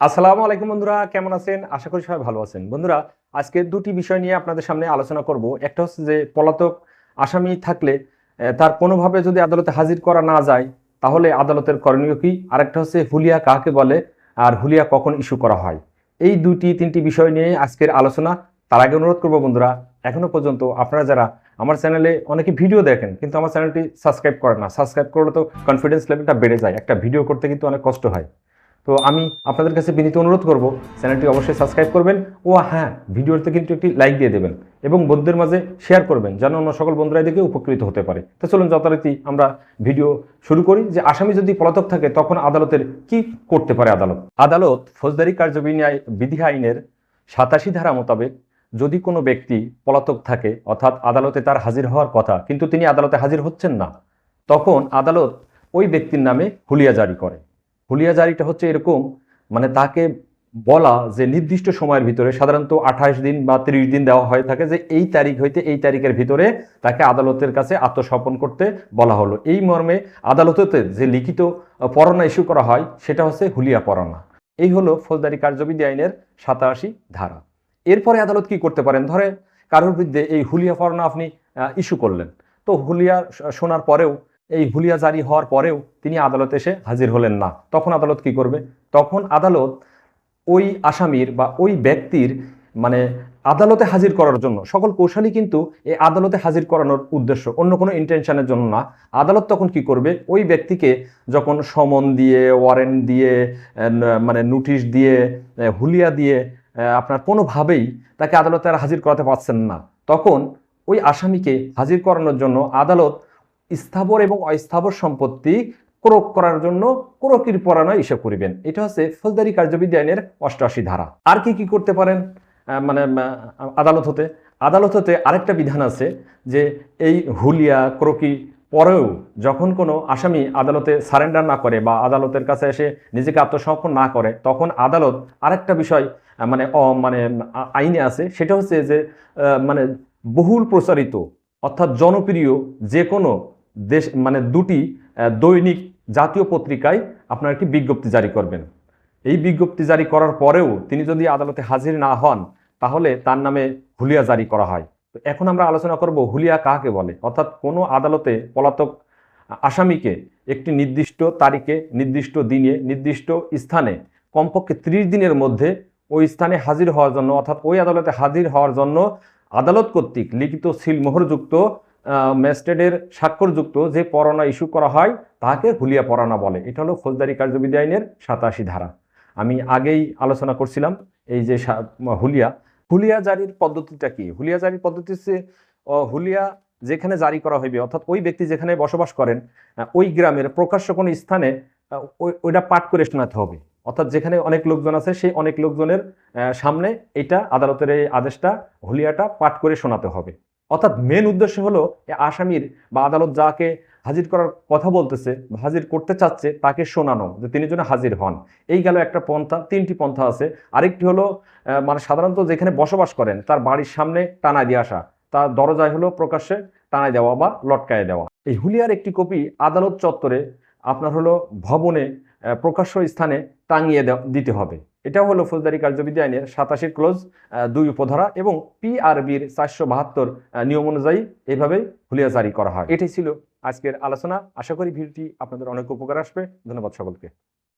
আসসালামু আলাইকুম বন্ধুরা, কেমন আছেন? আশা করি সবাই ভালো আছেন। বন্ধুরা, আজকে দুটি বিষয় নিয়ে আপনাদের সামনে আলোচনা করব। একটা হচ্ছে যে পলাতক আসামি থাকলে তার কোনোভাবে যদি আদালতে হাজির করা না যায়, তাহলে আদালতের করণীয় কি? আরেকটা হচ্ছে হুলিয়া কাকে বলে, আর হুলিয়া কখন ইস্যু করা হয়? এই দুটি তিনটি বিষয় নিয়ে আজকের আলোচনা। তার আগে অনুরোধ করব বন্ধুরা, এখনও পর্যন্ত আপনারা যারা আমার চ্যানেলে অনেকে ভিডিও দেখেন, কিন্তু আমার চ্যানেলটি সাবস্ক্রাইব করে না। সাবস্ক্রাইব করলে তো কনফিডেন্স লেভেলটা বেড়ে যায়। একটা ভিডিও করতে কিন্তু অনেক কষ্ট হয়। তো আমি আপনাদের কাছে বিনীত অনুরোধ করব, চ্যানেলটি অবশ্যই সাবস্ক্রাইব করবেন ও হ্যাঁ ভিডিওতে কিন্তু একটি লাইক দিয়ে দেবেন এবং বন্ধুদের মাঝে শেয়ার করবেন যেন অন্য সকল বন্ধুরা দেখে উপকৃত হতে পারে। তো চলুন যথারীতি আমরা ভিডিও শুরু করি যে আসামি যদি পলাতক থাকে তখন আদালতের কি করতে পারে আদালত? আদালত ফৌজদারি কার্যবিন্যায় বিধি আইনের সাতাশি ধারা মোতাবেক যদি কোনো ব্যক্তি পলাতক থাকে, অর্থাৎ আদালতে তার হাজির হওয়ার কথা, কিন্তু তিনি আদালতে হাজির হচ্ছেন না, তখন আদালত ওই ব্যক্তির নামে হুলিয়া জারি করে। হুলিয়া জারিটা হচ্ছে এরকম মানে তাকে বলা যে নির্দিষ্ট সময়ের ভিতরে সাধারণত আঠাশ দিন বা তিরিশ দিন দেওয়া হয়ে থাকে যে এই তারিখ হইতে এই তারিখের ভিতরে তাকে আদালতের কাছে আত্মসমর্পণ করতে বলা হলো। এই মর্মে আদালতেতে যে লিখিত পরোয়ানা ইস্যু করা হয়, সেটা হচ্ছে হুলিয়া পরোয়ানা এই হলো ফৌজদারি কার্যবিধি আইনের সাতাশি ধারা। এরপরে আদালত কি করতে পারেন? ধরে কারোর বিরুদ্ধে এই হুলিয়া পরোয়ানা আপনি ইস্যু করলেন। তো হুলিয়া শোনার পরেও এই হুলিয়া জারি হওয়ার পরেও তিনি আদালতে এসে হাজির হলেন না। তখন আদালত কি করবে? তখন আদালত ওই আসামির বা ওই ব্যক্তির মানে আদালতে হাজির করার জন্য, সকল কৌশলই কিন্তু এই আদালতে হাজির করানোর উদ্দেশ্য, অন্য কোনো ইন্টেনশনের জন্য না। আদালত তখন কি করবে? ওই ব্যক্তিকে যখন সমন দিয়ে ওয়ারেন্ট দিয়ে মানে নোটিশ দিয়ে হুলিয়া দিয়ে আপনার কোনোভাবেই তাকে আদালতে আর হাজির করাতে পারছেন না। তখন ওই আসামিকে হাজির করানোর জন্য আদালত স্থাবর এবং অস্থাবর সম্পত্তি ক্রোক করার জন্য ক্রোকির পরানো ইস্যু করিবেন। এটা হচ্ছে ফৌজদারি কার্যবিধি আইনের অষ্টআশি ধারা। আর কি কি করতে পারেন? মানে আদালত হতে। আদালত হতে আরেকটা বিধান আছে যে এই হুলিয়া ক্রোকি পরেও যখন কোনো আসামি আদালতে সারেন্ডার না করে বা আদালতের কাছে এসে নিজেকে আত্মসমর্পণ না করে, তখন আদালত আরেকটা বিষয় মানে অ- মানে আইনে আছে। সেটা হচ্ছে যে মানে বহুল প্রচারিত অর্থাৎ জনপ্রিয় যে কোনো দেশ মানে দুটি দৈনিক জাতীয় পত্রিকায় আপনার একটি বিজ্ঞপ্তি জারি করবেন। এই বিজ্ঞপ্তি জারি করার পরেও তিনি যদি আদালতে হাজির না হন, তাহলে তার নামে হুলিয়া জারি করা হয়। তো এখন আমরা আলোচনা করব হুলিয়া কাকে বলে? অর্থাৎ কোনো আদালতে পলাতক আসামিকে একটি নির্দিষ্ট তারিখে, নির্দিষ্ট দিনে, নির্দিষ্ট স্থানে, কমপক্ষে ত্রিশ দিনের মধ্যে ওই স্থানে হাজির হওয়ার জন্য, অর্থাৎ ওই আদালতে হাজির হওয়ার জন্য আদালত কর্তৃক লিখিত সিলমোহরযুক্ত ম্যাজিস্ট্রেটের স্বাক্ষরযুক্ত যে পরোয়ানা ইস্যু করা হয়, তাকে হুলিয়া পরোয়ানা বলে। এটা হলো ফৌজদারি কার্যবিধি আইনের সাতাশি ধারা। আমি আগেই আলোচনা করছিলাম এই যে হুলিয়া। হুলিয়া জারির পদ্ধতিটা কি? হুলিয়া জারির পদ্ধতি হুলিয়া যেখানে জারি করা হইবে, অর্থাৎ ওই ব্যক্তি যেখানে বসবাস করেন ওই গ্রামের প্রকাশ্য কোনো স্থানে ওইটা পাঠ করে শোনাতে হবে। অর্থাৎ যেখানে অনেক লোকজন আছে, সেই অনেক লোকজনের সামনে এটা আদালতের এই আদেশটা, হুলিয়াটা পাঠ করে শোনাতে হবে। অর্থাৎ মেন উদ্দেশ্য হলো আসামির বা আদালত যাকে হাজির করার কথা বলতেছে হাজির করতে চাচ্ছে তাকে শোনানো, যে তিনি যেন হাজির হন। এই গেল একটা পন্থা, তিনটি পন্থা আছে। আরেকটি হলো মানে সাধারণত যেখানে বসবাস করেন, তার বাড়ির সামনে টানায় দিয়ে আসা। তার দরজায় হলো প্রকাশ্যে টানায় দেওয়া বা লটকায় দেওয়া। এই হুলিয়ার একটি কপি আদালত চত্বরে আপনার হলো ভবনে প্রকাশ্য স্থানে টাঙিয়ে দিতে হবে। এটা হলো ফৌজদারি কার্যবিধি আইনের সাতাশি ক্লোজ দুই উপধারা এবং পিআরবির চারশো বাহাত্তর নিয়ম অনুযায়ী এইভাবেই হুলিয়া জারি করা হয়। এটাই ছিল আজকের আলোচনা। আশা করি ভিডিওটি আপনাদের অনেক উপকার আসবে। ধন্যবাদ সকলকে।